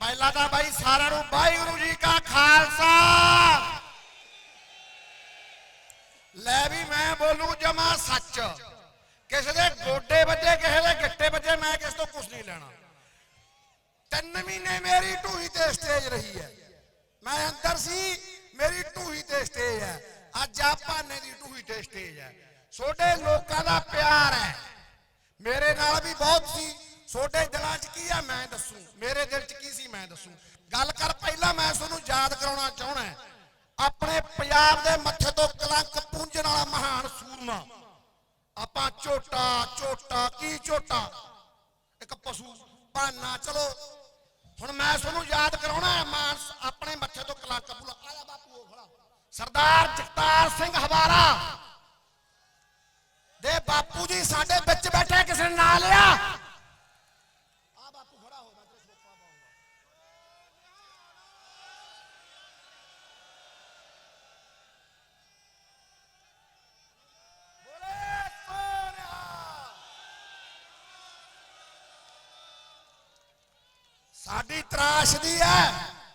ਪਹਿਲਾਂ ਤਾਂ ਬਾਈ ਸਾਰਿਆਂ ਨੂੰ ਵਾਹਿਗੁਰੂ ਜੀ ਕਾ ਖਾਲਸਾ। ਲੈ ਵੀ ਮੈਂ ਬੋਲੂ ਜਮਾ ਸੱਚ। ਕਿਸੇ ਦੇ ਗੋਡੇ ਵੱਜੇ, ਕਿਸੇ ਦੇ ਗਿੱਟੇ ਵੱਜੇ, ਮੈਂ ਕਿਸ ਤੋਂ ਕੁਝ ਨਹੀਂ ਲੈਣਾ। ਤਿੰਨ ਮਹੀਨੇ ਮੇਰੀ ਢੂਹੀ ਤੇ ਸਟੇਜ ਰਹੀ ਹੈ। ਮੈਂ ਅੰਦਰ ਸੀ, ਮੇਰੀ ਢੂਹੀ ਤੇ ਸਟੇਜ ਹੈ। ਅੱਜ ਆ ਭਾਨੇ ਦੀ ਢੂਹੀ ਤੇ ਸਟੇਜ ਹੈ। ਛੋਟੇ ਲੋਕਾਂ ਦਾ ਪਿਆਰ ਹੈ। ਮੇਰੇ ਨਾਲ ਵੀ ਬਹੁਤ ਸੀ। ਛੋਟੇ ਦਿਲਾਂ 'ਚ ਕੀ ਆ ਮੈਂ ਦੱਸੂ? ਮੇਰੇ ਦਿਲ 'ਚ ਕੀ ਸੀ ਮੈਂ ਦੱਸੂ? ਗੱਲ ਕਰ ਪਹਿਲਾਂ ਮੈਂ ਤੁਹਾਨੂੰ ਯਾਦ ਕਰਾਉਣਾ ਚਾਹਣਾ ਆਪਣੇ ਪੰਜਾਬ ਦੇ ਮੱਥੇ ਤੋਂ ਕਲੰਕ ਪੂੰਝਣ ਵਾਲਾ ਮਹਾਨ ਸੂਰਮਾ। ਆਪਾਂ ਝੋਟਾ ਝੋਟਾ, ਕੀ ਝੋਟਾ? ਇੱਕ ਪਸ਼ੂ ਭਾਨਾ ਚਲੋ। ਹੁਣ ਮੈਂ ਤੁਹਾਨੂੰ ਯਾਦ ਕਰਾਉਣਾ ਹੈ ਮਾਨ ਆਪਣੇ ਮੱਥੇ ਤੋਂ ਕਲੰਕ ਭੁਲਾ ਆਇਆ ਬਾਪੂ, ਉਹ ਖੜਾ। ਸਰਦਾਰ ਜਗਤਾਰ ਸਿੰਘ ਹਵਾਰਾ ਦੇ ਬਾਪੂ ਜੀ ਸਾਡੇ ਵਿੱਚ ਬੈਠੇ ਕਿਸੇ ਨੇ ਨਾਂ ਲਿਆ ਆ ਬਾਪੂ ਖੜਾ ਹੋ ਮੈਂ ਤੇਰੇ ਸੋਪਾ ਪਾਉਂਗਾ ਬੋਲੇ ਸੋਨਿਆ ਸਾਡੀ ਤਰਾਸ਼ ਦੀ ਹੈ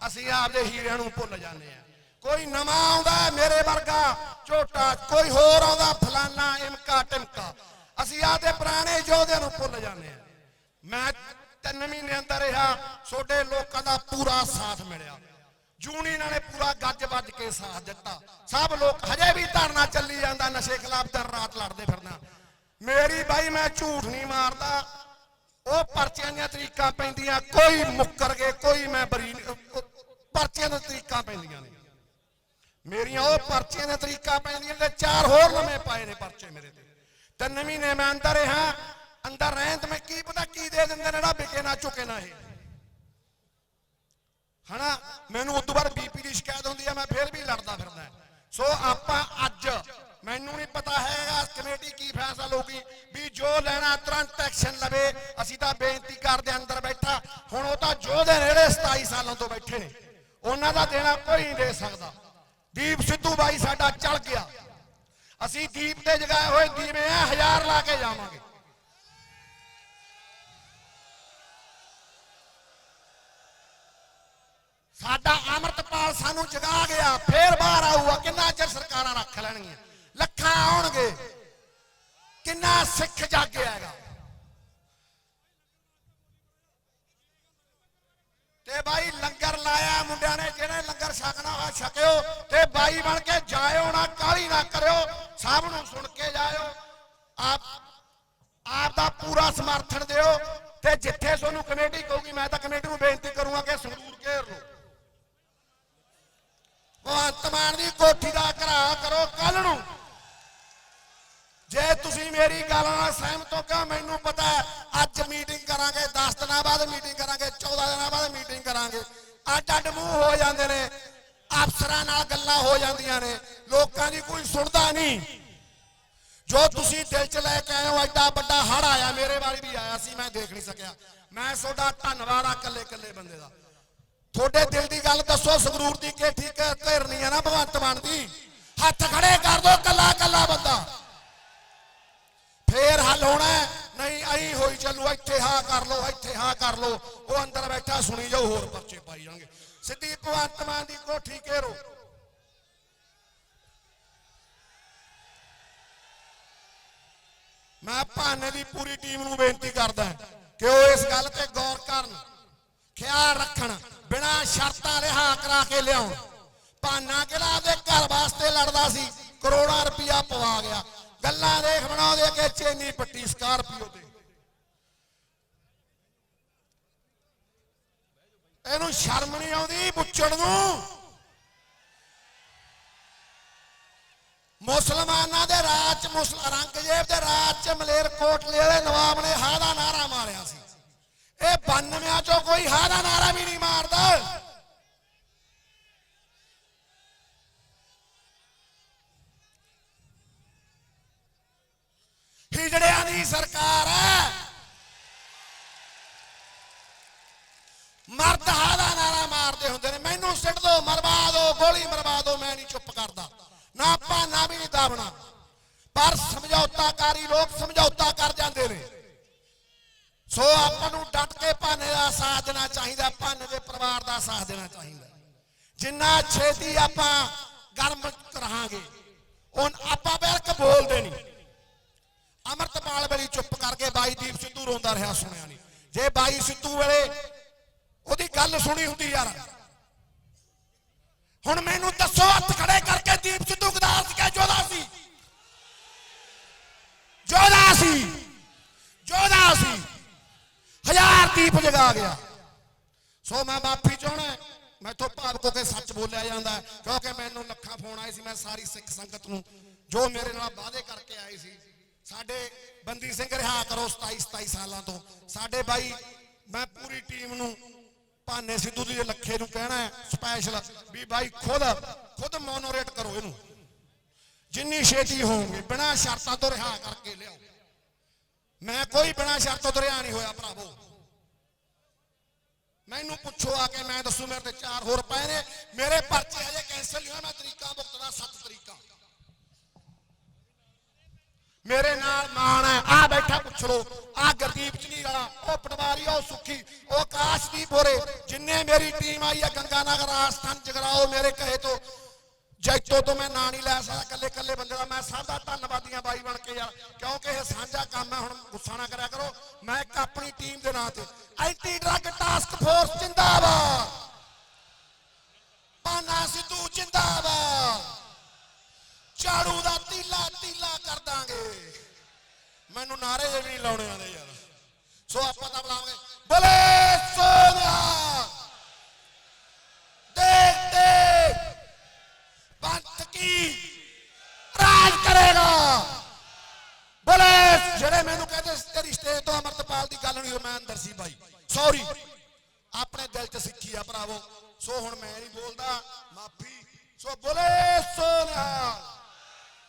ਅਸੀਂ ਆਪਦੇ ਹੀਰਿਆਂ ਨੂੰ ਭੁੱਲ ਜਾਂਦੇ ਆ ਕੋਈ ਨਵਾਂ ਆਉਂਦਾ ਮੇਰੇ ਵਰਗਾ, ਝੋਟਾ ਕੋਈ ਹੋਰ ਆਉਂਦਾ, ਫਲਾਨਾ ਇਮਕਾ ਟਿਮਕਾ। ਅਸੀਂ ਆਪਦੇ ਪੁਰਾਣੇ ਯੋਧਿਆਂ ਨੂੰ ਭੁੱਲ ਜਾਂਦੇ ਆ ਮੈਂ ਤਿੰਨ ਮਹੀਨੇ ਅੰਦਰ ਰਿਹਾ ਛੋਟੇ ਲੋਕਾਂ ਦਾ ਪੂਰਾ ਸਾਥ ਮਿਲਿਆ। ਯੂਨੀਅਨਾਂ ਨੇ ਪੂਰਾ ਗੱਜ ਵੱਜ ਕੇ ਸਾਥ ਦਿੱਤਾ। ਸਭ ਲੋਕ ਹਜੇ ਵੀ ਧਰਨਾ ਚੱਲੀ ਜਾਂਦਾ, ਨਸ਼ੇ ਖਿਲਾਫ ਦਿਨ ਰਾਤ ਲੜਦੇ ਫਿਰਨਾ। ਮੇਰੀ ਬਾਈ ਮੈਂ ਝੂਠ ਨਹੀਂ ਮਾਰਦਾ। ਉਹ ਪਰਚੀਆਂ ਦੀਆਂ ਤਰੀਕਾਂ ਪੈਂਦੀਆਂ, ਕੋਈ ਮੁੱਕਰ ਗਏ, ਕੋਈ ਮੈਂ ਬਰੀ ਪਰਚੀਆਂ ਦੀਆਂ ਤਰੀਕਾਂ ਪੈਂਦੀਆਂ ਨੇ। ਮੇਰੀਆਂ ਉਹ ਪਰਚੀਆਂ ਦੀਆਂ ਤਰੀਕਾਂ ਪੈਂਦੀਆਂ ਤੇ ਚਾਰ ਹੋਰ ਨਵੇਂ ਪਾਏ ਨੇ ਪਰਚੇ ਮੇਰੇ ਤੇ। ਤਿੰਨ ਮਹੀਨੇ ਮੈਂ ਅੰਦਰ ਰਿਹਾ, ਅੰਦਰ ਰਹਿਣ ਤੇ ਮੈਂ ਕੀ ਪਤਾ ਕੀ ਦੇ ਦਿੰਦੇ ਨੇ ਜਿਹੜਾ ਵਿਕੇ ਨਾ ਚੁੱਕੇ ਨਾ ਇਹ। ਹਨਾ, ਮੈਨੂੰ ਉਸ ਤੋਂ ਬਾਅਦ ਬੀਪੀ ਦੀ ਸ਼ਿਕਾਇਤ ਹੁੰਦੀ ਹੈ ਮੈਂ ਫਿਰ ਵੀ ਲੜਦਾ ਫਿਰਦਾ। ਸੋ ਆਪਾਂ ਅੱਜ, ਮੈਨੂੰ ਨਹੀਂ ਪਤਾ ਹੈਗਾ ਕਮੇਟੀ ਕੀ ਫੈਸਲਾ ਲਊਗੀ? ਵੀ ਜੋ ਲੈਣਾ, ਤੁਰੰਤ ਐਕਸ਼ਨ ਲਵੇ। ਅਸੀਂ ਤਾਂ ਬੇਨਤੀ ਕਰਦੇ ਅੰਦਰ ਬੈਠਾ। ਹੁਣ ਉਹ ਤਾਂ ਜੋ ਨੇ ਜਿਹੜੇ 27 ਸਾਲਾਂ ਤੋਂ ਬੈਠੇ ਨੇ। ਉਹਨਾਂ ਦਾ ਦੇਣਾ ਕੋਈ ਨਹੀਂ ਦੇ ਸਕਦਾ। ਦੀਪ ਸਿੱਧੂ ਬਾਈ ਸਾਡਾ ਚਲ ਗਿਆ। ਅਸੀਂ ਦੀਪ ਤੇ ਜਗਾਏ ਹੋਏ ਦੀਵੇ ਆ ਹਜ਼ਾਰ ਲਾ ਕੇ ਜਾਵਾਂਗੇ। ਸਾਡਾ ਅਮਰਤਪਾਲ ਸਾਨੂੰ ਜਗਾ ਗਿਆ। ਫੇਰ ਬਾਹਰ ਆਊਗਾ। ਕਿੰਨਾ ਚਿਰ ਸਰਕਾਰਾਂ ਰੱਖ ਲੈਣਗੀਆਂ? ਆਉਣਗੇ? ਕਿੰਨਾ ਸਿੱਖ ਜਾਗਿਆ ਹੈਗਾ? ਤੇ ਬਾਈ ਲੰਗਰ ਲਾਇਆ ਮੁੰਡਿਆਂ ਨੇ, ਜਿਹੜੇ ਲੰਗਰ ਛਕਣਾ ਹੋਇਆ ਛਕਿਓ, ਤੇ ਬਾਈ ਬਣ ਕੇ ਜਾਇਓ ਨਾ ਕਾਲੀ ਨਾ ਕਰਿਓ, ਸਭ ਨੂੰ ਸੁਣ ਕੇ ਜਾਇਓ। ਆਪ ਆਪ ਦਾ ਪੂਰਾ ਸਮਰਥਨ ਦਿਓ, ਤੇ ਜਿੱਥੇ ਤੁਹਾਨੂੰ ਕਮੇਟੀ ਕਹੂਗੀ, ਮੈਂ ਤਾਂ ਕਮੇਟੀ ਨੂੰ ਬੇਨਤੀ ਕਰੂੰਗਾ ਕਿ ਸੰਗਰੂਰ ਘੇਰ ਲਓ। ਭਗਵੰਤ ਮਾਨ ਦੀ ਕੋਠੀ ਦਾ ਘਰਾ ਕਰੋ ਕੱਲ ਨੂੰ ਤੁਸੀਂ ਮੇਰੀ ਗੱਲ ਨਾਲ ਸਹਿਮਤ ਹੋ ਕਿ ਮੈਨੂੰ ਪਤਾ ਅੱਜ ਮੀਟਿੰਗ ਕਰਾਂਗੇ 10 ਦਿਨਾਂ ਬਾਅਦ ਮੀਟਿੰਗ ਕਰਾਂਗੇ 14 ਦਿਨਾਂ ਬਾਅਦ ਮੀਟਿੰਗ ਕਰਾਂਗੇ। ਅੱਡ ਅੱਡ ਮੂੰਹ ਹੋ ਜਾਂਦੇ ਨੇ, ਅਫਸਰਾਂ ਨਾਲ ਗੱਲਾਂ ਹੋ ਜਾਂਦੀਆਂ ਨੇ, ਲੋਕਾਂ ਦੀ ਕੋਈ ਸੁਣਦਾ ਨਹੀਂ। ਜੋ ਤੁਸੀਂ ਦਿਲ 'ਚ ਲੈ ਕੇ ਆਏ ਹੋ, ਐਡਾ ਵੱਡਾ ਹੜ ਆਇਆ, ਮੇਰੇ ਵਾਲੀ ਵੀ ਆਇਆ ਸੀ, ਮੈਂ ਦੇਖ ਨਹੀਂ ਸਕਿਆ। ਮੈਂ ਤੁਹਾਡਾ ਧੰਨਵਾਦ ਆ ਇਕੱਲੇ ਇਕੱਲੇ ਬੰਦੇ ਦਾ। ਤੁਹਾਡੇ ਦਿਲ ਦੀ ਗੱਲ ਦੱਸੋ, ਸੰਗਰੂਰ ਦੀ ਕਿ ਠੀਕ ਘੇਰਨੀ ਹੈ ਨਾ, ਭਗਵੰਤ ਮਾਨ ਦੀ? ਹੱਥ ਖੜੇ ਕਰ ਦੋ ਕੱਲਾ ਕੱਲਾ ਬੰਦਾ ਫੇਰ ਹੱਲ ਹੋਣਾ ਹੈ। ਨਹੀਂ ਐਂ ਹੋਈ ਚੱਲੂ ਇੱਥੇ ਹਾਂ ਕਰ ਲੋ ਕਰ ਲੋ ਉਹ ਅੰਦਰ ਬੈਠਾ, ਸੁਣੀ ਜਾਓ, ਹੋਰ ਪਰਚੇ ਪਾਈ ਜਾਣਗੇ। ਸਿੱਧੀ ਭਗਵੰਤ ਮਾਨ ਦੀ ਕੋਠੀ ਘੇਰੋ। ਮੈਂ ਭਾਨੇ ਦੀ ਪੂਰੀ ਟੀਮ ਨੂੰ ਬੇਨਤੀ ਕਰਦਾ ਕਿ ਉਹ ਇਸ ਗੱਲ ਤੇ ਗੌਰ ਕਰਨ, ਖਿਆਲ ਰੱਖਣ, ਬਿਨਾਂ ਸ਼ਰਤਾਂ ਰਿਹਾ ਕਰਾ ਕੇ ਲਿਆਉਣ। ਭਾਨਾ ਕਿਹੜਾ ਆਪਦੇ ਘਰ ਵਾਸਤੇ ਲੜਦਾ ਸੀ, ਕਰੋੜਾਂ ਰੁਪਇਆ ਪਵਾ ਗਿਆ। ਗੱਲਾਂ ਦੇਖ ਬਣਾਉਂਦੇ ਕਿ ਚੇਨੀ ਪੱਟੀ ਸਕਾਰਪੀਓ ਤੇ। ਇਹਨੂੰ ਸ਼ਰਮ ਨਹੀਂ ਆਉਂਦੀ ਬੁੱਚੜ ਨੂੰ। ਮੁਸਲਮਾਨਾਂ ਦੇ ਰਾਜ ਚ ਮੁਸਲ, ਔਰੰਗਜ਼ੇਬ ਦੇ ਰਾਜ ਚ ਮਲੇਰ ਕੋਟਲੇ ਦੇ ਨਵਾਬ ਨੇ ਹਾ ਦਾ ਨਾਰਾ ਮਾਰਿਆ ਸੀ। ਇਹ 92 ਚੋਂ ਕੋਈ ਹਾ ਦਾ ਨਾਰਾ ਵੀ ਨਹੀਂ ਮਾਰਦਾ ਹਿਜੜਿਆਂ ਦੀ ਸਰਕਾਰ ਹੈ ਮਰਦ ਹਾਂ ਦਾ ਨਾਰਾ ਮਾਰਦੇ ਹੁੰਦੇ ਨੇ ਮੈਨੂੰ ਸਿੱਟ ਦੋ ਮਰਵਾ ਦੋ ਗੋਲੀ ਮਰਵਾ ਦੋ ਮੈਂ ਨਹੀਂ ਚੁੱਪ ਕਰਦਾ। ਨਾ ਭਾਨਾ ਵੀ ਨਹੀਂ ਦਾਬਣਾ ਪਰ ਸਮਝੌਤਾਕਾਰੀ ਲੋਕ ਸਮਝੌਤਾ ਕਰ ਜਾਂਦੇ ਨੇ। ਸੋ ਆਪਾਂ ਨੂੰ ਡਟ ਕੇ ਭਾਨੇ ਦਾ ਸਾਥ ਦੇਣਾ ਚਾਹੀਦਾ, ਭਾਨੇ ਦੇ ਪਰਿਵਾਰ ਦਾ ਸਾਥ ਦੇਣਾ ਚਾਹੀਦਾ। ਜਿੰਨਾ ਛੇਤੀ ਆਪਾਂ ਗਰਮ ਰਹਾਂਗੇ ਉਹ ਆਪਾਂ ਬਿਲਕ ਬੋਲਦੇ ਨਹੀਂ। ਅਮਰਤਪਾਲ ਵੇਲੇ ਚੁੱਪ ਕਰਕੇ ਬਾਈ ਦੀਪ ਸਿੱਧੂ ਰੋਂਦਾ ਰਿਹਾ ਸੁਣਿਆ ਨਹੀਂ। ਜੇ ਬਾਈ ਸਿੱਧੂ ਵੇਲੇ ਉਹਦੀ ਗੱਲ ਸੁਣੀ ਹੁੰਦੀ ਯਾਰ ਹੁਣ ਮੈਨੂੰ ਦੱਸੋ, ਹੱਥ ਖੜੇ ਕਰਕੇ ਦੀਪ ਸਿੱਧੂ ਗਦਾਰ ਸੀ ਕਿ ਜੋਦਾ ਸੀ? ਜੋਦਾ ਸੀ ਜੋਦਾ ਸੀ। ਹਜ਼ਾਰ ਦੀਪ ਜਗਾ ਗਿਆ। ਸੋ ਮੈਂ ਮਾਫੀ ਚਾਹਣਾ ਮੈਥੋਂ ਭਾਵਕ ਹੋ ਕੇ ਸੱਚ ਬੋਲਿਆ ਜਾਂਦਾ ਕਿਉਂਕਿ ਮੈਨੂੰ ਲੱਖਾਂ ਫੋਨ ਆਏ ਸੀ, ਮੈਂ ਸਾਰੀ ਸਿੱਖ ਸੰਗਤ ਨੂੰ, ਜੋ ਮੇਰੇ ਨਾਲ ਵਾਅਦੇ ਕਰਕੇ ਆਏ ਸੀ। ਸਾਡੇ ਬੰਦੀ ਸਿੰਘ ਰਿਹਾ ਕਰੋ 27 27 ਸਾਲਾਂ ਤੋਂ। ਸਾਡੇ ਬਾਈ, ਮੈਂ ਪੂਰੀ ਟੀਮ ਨੂੰ ਭਾਨੇ ਸਿੱਧੂ ਦੀ ਲੱਖੇ ਨੂੰ ਕਹਿਣਾ ਹੈ ਸਪੈਸ਼ਲ ਵੀ ਬਾਈ ਖੁਦ ਖੁਦ ਮੋਨੋਰੇਟ ਕਰੋ ਇਹਨੂੰ। ਜਿੰਨੀ ਛੇਤੀ ਹੋਵੋਗੇ ਬਿਨਾਂ ਸ਼ਰਤਾਂ ਤੋਂ ਰਿਹਾ ਕਰਕੇ ਲਿਆਓ। ਮੈਂ ਕੋਈ ਬਿਨਾਂ ਸ਼ਰਤਾਂ ਤੋਂ ਰਿਹਾ ਨਹੀਂ ਹੋਇਆ, ਭਰਾਵੋ। ਮੈਨੂੰ ਪੁੱਛੋ ਆ ਕੇ, ਮੈਂ ਦੱਸੂ ਮੇਰੇ ਤੇ ਚਾਰ ਹੋਰ ਪਏ ਨੇ। ਮੇਰੇ ਪਰਚੇ ਹਜੇ ਕੈਂਸਲ ਨਹੀਂ ਹੋਇਆ ਮੈਂ ਤਰੀਕਾ ਭੁਗਤਦਾ ਸੱਤ ਤਰੀਕਾ। ਮੇਰੇ ਨਾਲ ਮਾਣ ਹੈ। ਆ ਬੈਠਾ ਪੁੱਛ ਲੋ ਆ ਗੁਰਦੀਪ ਚਨੀ ਵਾਲਾ, ਉਹ ਪਟਵਾਰੀ, ਉਹ ਸੁੱਖੀ, ਉਹ ਕਾਸ਼ਦੀਪ ਹੋਰੇ, ਜਿੰਨੇ ਮੇਰੀ ਟੀਮ ਆਈ ਹੈ ਗੰਗਾ ਨਗਰ ਜਗਰਾਓ ਮੇਰੇ ਕਹੇ ਤੋਂ, ਜੈਤੋ ਤੋਂ ਮੈਂ ਨਾਂ ਨਹੀਂ ਲੈ ਸਕਦਾ ਕੱਲੇ ਕੱਲੇ ਬੰਦੇ ਦਾ। ਮੈਂ ਸਭ ਦਾ ਧੰਨਵਾਦੀਆਂ ਬਾਈ ਬਣ ਕੇ ਯਾਰ ਕਿਉਂਕਿ ਇਹ ਸਾਂਝਾ ਕੰਮ ਹੈ, ਹੁਣ ਗੁੱਸਾ ਨਾ ਕਰਿਆ ਕਰੋ। ਮੈਂ ਇੱਕ ਆਪਣੀ ਟੀਮ ਦੇ ਨਾਂ ਤੇ ਐਂਟੀ ਡਰੱਗ ਟਾਸਕ ਫੋਰਸ, ਜਿੰਦਾਬਾਦ। ਪਾਨਾ ਸਿੱਧੂ, ਜਿੰਦਾਬਾਦ। ਝਾੜੂ ਦਾ ਤੀਲਾ ਤੀਲਾ ਕਰ ਦਾਂਗੇ। ਮੈਨੂੰ ਨਾਰੇ ਜੇ ਵੀ ਨਹੀਂ ਲਾਉਣੇ ਆਉਂਦੇ ਯਾਰ। ਸੋ ਆਪਾਂ ਤਾਂ ਬੁਲਾਵਾਂਗੇ। ਬਲੇ ਸੋਨਿਆ ਦੇਖ ਦੇਖ ਪੰਥ ਕੀ ਰਾਜ ਕਰੇਗਾ। ਬੋਲੇ ਜਿਹੜੇ ਮੈਨੂੰ ਕਹਿੰਦੇ ਸੀ ਤੇਰੀ ਸਟੇਜ ਤੋਂ ਅਮਰਤਪਾਲ ਦੀ ਗੱਲ ਨਹੀਂ ਹੋਈ, ਮੈਂ ਅੰਦਰ ਸੀ ਭਾਈ ਸੌਰੀ ਆਪਣੇ ਦਿਲ 'ਚ ਸਿੱਖੀ ਆ ਭਰਾਵੋ। ਸੋ ਹੁਣ ਮੈਂ ਨਹੀਂ ਬੋਲਦਾ। ਮਾਫੀ। ਸੋ ਬੋਲੇ ਸੋ